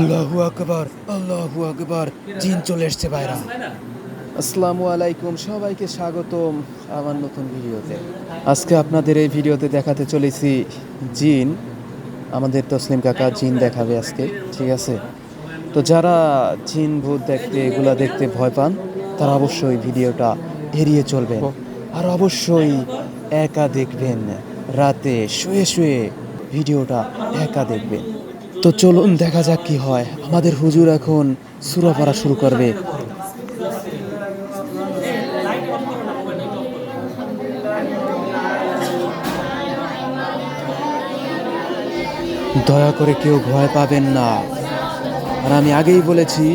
আল্লাহু আকবার আল্লাহু আকবার। জিন চলে এসছে বাইরা। আসসালামু আলাইকুম, সবাইকে স্বাগতম আমার নতুন ভিডিওতে। আজকে আপনাদের এই ভিডিওতে দেখাতে চলেছি জিন। আমাদের তসলিম কাকা জিন দেখাবে আজকে, ঠিক আছে? তো যারা জিন ভূত দেখতে, এগুলা দেখতে ভয় পান, তারা অবশ্যই ভিডিওটা এড়িয়ে চলবেন। আর অবশ্যই একা দেখবেন, রাতে শুয়ে শুয়ে ভিডিওটা একা দেখবেন। তো চলুন দেখা যাক কি হয়। আমাদের হুজুর এখন সুরা পড়া শুরু করবে। দয়া করে কেউ ভয় পাবেন না। আর আমি আগেই বলেছি,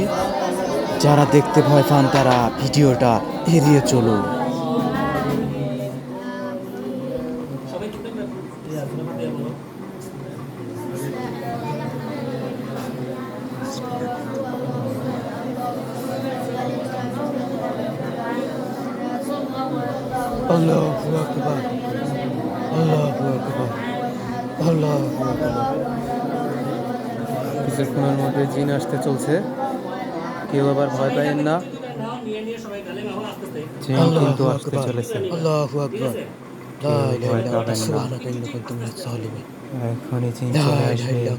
যারা দেখতে ভয় পান তারা ভিডিওটা এড়িয়ে চলুন। আল্লাহু আকবার আল্লাহু আকবার আল্লাহু আকবার। কিছুক্ষণের মধ্যে জিন আসতে চলছে। কেউ আবার ভয় পাবেন না। জিন কিন্তু আসতে চলেছে। আল্লাহু আকবার। জালিমিন এখনই চীন চলে আসবে।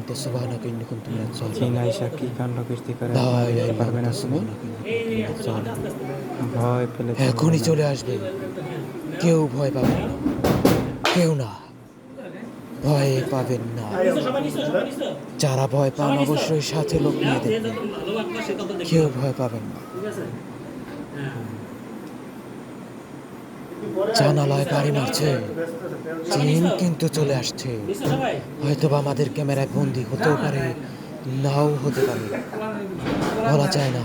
চীন আইসা কি কাণ্ড করে? পারবে না তুমি? ভয় পেলে এখনই চলে আসবে। কেউ ভয় পাবে না। কেউ না। ভয় পাবেন না। যারা ভয় পান অবশ্যই সাথে লোক নিয়ে দেখবেন। কেউ ভয় পাবেন না। জানালায় বাড়ি মারছে চিন কিন্তু চলে আসছে। হয়তো বা আমাদের ক্যামেরায় বন্দি হতেও পারে, নাও হতে পারে। বলা যায় না।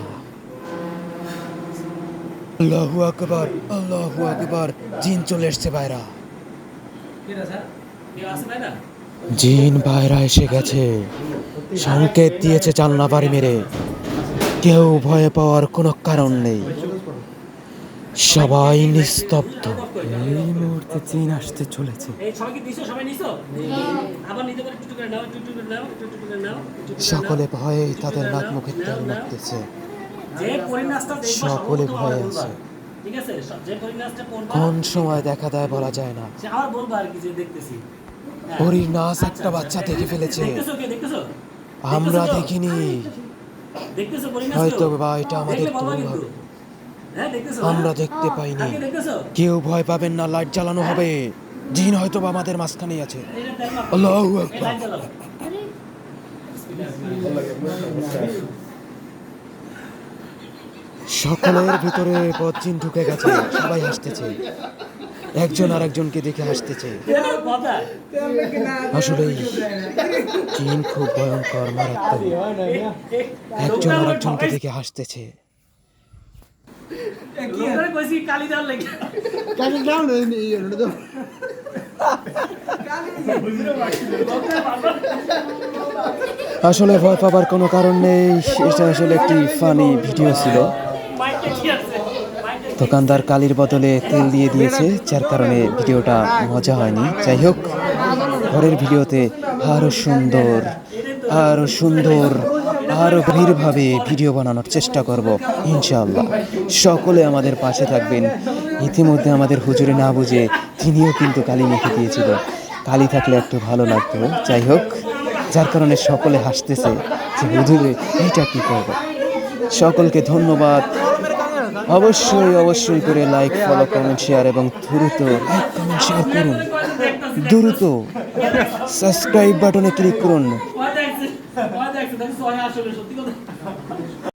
আল্লাহু আকবার আল্লাহু আকবার। জিন চলে এসছে বাইরা জিন বাইরা এসে গেছে। সংকেত দিয়েছে জানলা বাড়ি মেরে। কেউ ভয় পাওয়ার কোনো কারণ নেই। সবাই নিস্তব্ধ। এই মুহূর্তে চীন আসতে চলেছে। এই সবাইকে দিছো? সবাই নিছো? আবার নিতে পারে একটু করে নাও একটু করে নাও একটু করে নাও একটু করে সকলে ভয়ে তাদের নাক মুখে তেল মারতেছে সকলে ভয়ে আছে। ঠিক আছে? সব- যে পরিনাশটা পড়বা কোন সময় দেখা দেয় বলা যায় না। দেখতেছি। হ্যাঁ। হরির নাচ আচ্ছা, একটা আচ্ছা। বাচ্চা দেখে ফেলেছে। দেখতেছো কে? দেখতেছো? আমরা দেখিনি। হয়তো বা এটা আমাদের দুর্ভাগ্য। হ্যাঁ আমরা হ্যাঁ? দেখতে পাইনি কেউ ভয় পাবেন না লাইট জ্বালানো হবে। জিন হয়তো বা আমাদের মাঝখানেই আছে। আল্লাহু আকবার। সকলের ভিতরে পথচিন ঢুকে গেছে সবাই হাসতেছে। একজন আর একজনকে দেখে হাসতেছে। আসলেই চীন খুব ভয়ঙ্কর মারাত্মক। একজন আর একজনকে দেখে হাসতেছে। কইছি কালি দেওয়ার লেগে। আসলে ভয় পাবার কোনো কারণ নেই এটা আসলে একটি ফানি ভিডিও ছিল। দোকানদার কালির বদলে তেল দিয়ে দিয়েছে যার কারণে ভিডিওটা মজা হয়নি। যাই হোক ঘরের ভিডিওতে আরও সুন্দর আরও সুন্দর আরও গভীরভাবে ভিডিও বানানোর চেষ্টা করব, ইনশাআল্লাহ। সকলে আমাদের পাশে থাকবেন। ইতিমধ্যে আমাদের হুজুরে না বুঝে তিনিও কিন্তু কালি মেখে দিয়েছিল। কালি থাকলে একটু ভালো লাগতো। যাই হোক, যার কারণে সকলে হাসতেছে যে, হুজুরে, এইটা কী করব? সকলকে ধন্যবাদ। অবশ্যই অবশ্যই করে লাইক ফলো কমেন্ট শেয়ার এবং দ্রুত লাইক কমেন্ট শেয়ার করুন। দ্রুত সাবস্ক্রাইব বাটনে ক্লিক করুন। 你等死我呀说弟说这个